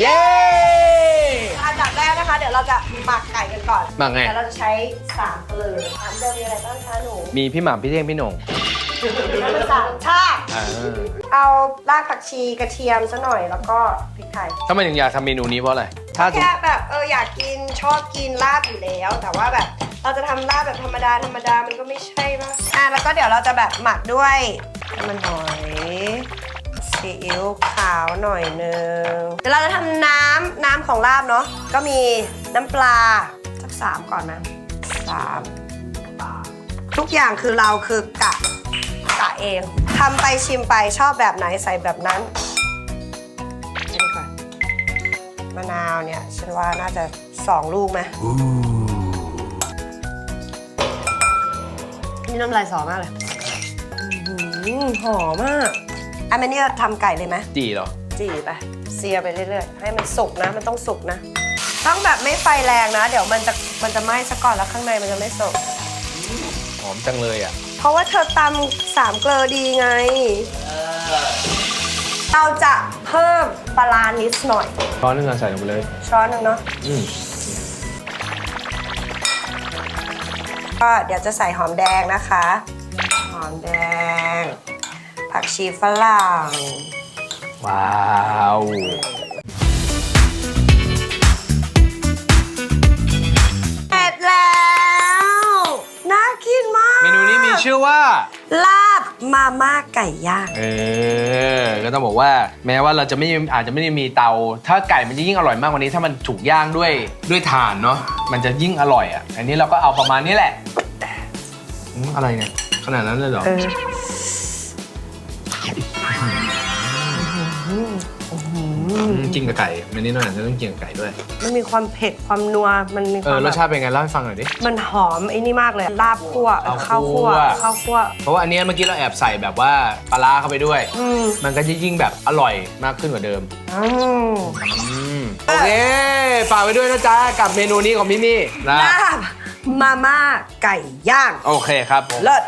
เย้ อันดับแรกนะคะ เดี๋ยวเราจะหมักไก่กันก่อนหมักไงเดี๋ยวเราจะใช้สามเกลือสามเกลือมีอะไรบ้างคะหนูมีพี่หม่ำพี่เท่งพี่หน่งสามชาติอ่าเอารากผักชีกระเทียมซะหน่อยแล้วก็พริกไทย ทำไมถึงอยากทำเมนูนี้เพราะอะไร ถ้าสมแค่แบบเอออยากกินชอบกินลาบอยู่แล้ว แต่ว่าแบบเราจะทำลาบแบบธรรมดาธรรมดามันก็ไม่ใช่ป่ะอะแล้วก็เดี๋ยวเราจะแบบหมักด้วยน้ำมันหอย ซีอิ๊วขาวหน่อยนึงเดี๋ยวเราจะทำน้ำน้ำของลาบเนาะก็มีน้ำปลาสักสามก่อนนะสามทุกอย่างคือเราคือกะกะเองทำไปชิมไปชอบแบบไหนใส่แบบนั้นนี่ก่อนมะนาวเนี่ยฉันว่าน่าจะสองลูกไหมนี่น้ำลายสอมากเลยอื้อหือหอมมาก อันนี้เราทำไก่เลยไหมจีเหรอ จีไปเสียไปเรื่อยๆ ให้มันสุกนะ มันต้องสุกนะ ต้องแบบไม่ไฟแรงนะ เดี๋ยวมันจะมันจะไหม้ซะก่อนแล้วข้างในมันจะไม่สุก หอมจังเลยอะ เพราะว่าเธอตำสามเกลอดีไง เราจะเพิ่มปลาร้านิดหน่อย ช้อนนึงอะใส่ลงไปเลย ช้อนหนึงเนาะ อืมก็เดี๋ยวจะใส่หอมแดงนะคะ หอมแดง ผักชีฝรั่ง ว้าวเสร็จแล้ว น่ากินมากเมนูนี้มีชื่อว่า ลาบมาม่าไก่ย่าง เออ ก็ต้องบอกว่า แม้ว่าเราจะไม่อาจจะไม่ได้มีเตา ถ้าไก่มันจะยิ่งอร่อยมากกว่านี้ ถ้ามันถูกย่างด้วยด้วยถ่านเนาะมันจะยิ่งอร่อยอะ อันนี้เราก็เอาประมาณนี้แหละอืมอะไรเนี่ยขนาดนั้นเลยเหรอ เออ กินกับไก่มันนิดหน่อยจะต้องกินกับไก่ด้วย มันมีความเผ็ดความนัว มันมีคเอวาอมรแบสบชาติเป็นไงเล่าให้ฟังหน่อยดิ มันหอมไอ้นี่มากเลยลาบคั่วเออข้าข้าววคั่คั่ว วข้าวคั่ว เพราะว่าอันเนี้ยเมื่อกี้เราแอบใส่แบบว่าปลาร้าเข้าไปด้วย อืมมันก็จะยิ่งแบบอร่อยมากขึ้นกว่าเดิม อืมอืมโอเคฝากไว้ด้วยนะจ๊ะ กับเมนูนี้ของพี่มี่นะลาบมาม่าไก่ย่าง โอเคครับผม เลิศ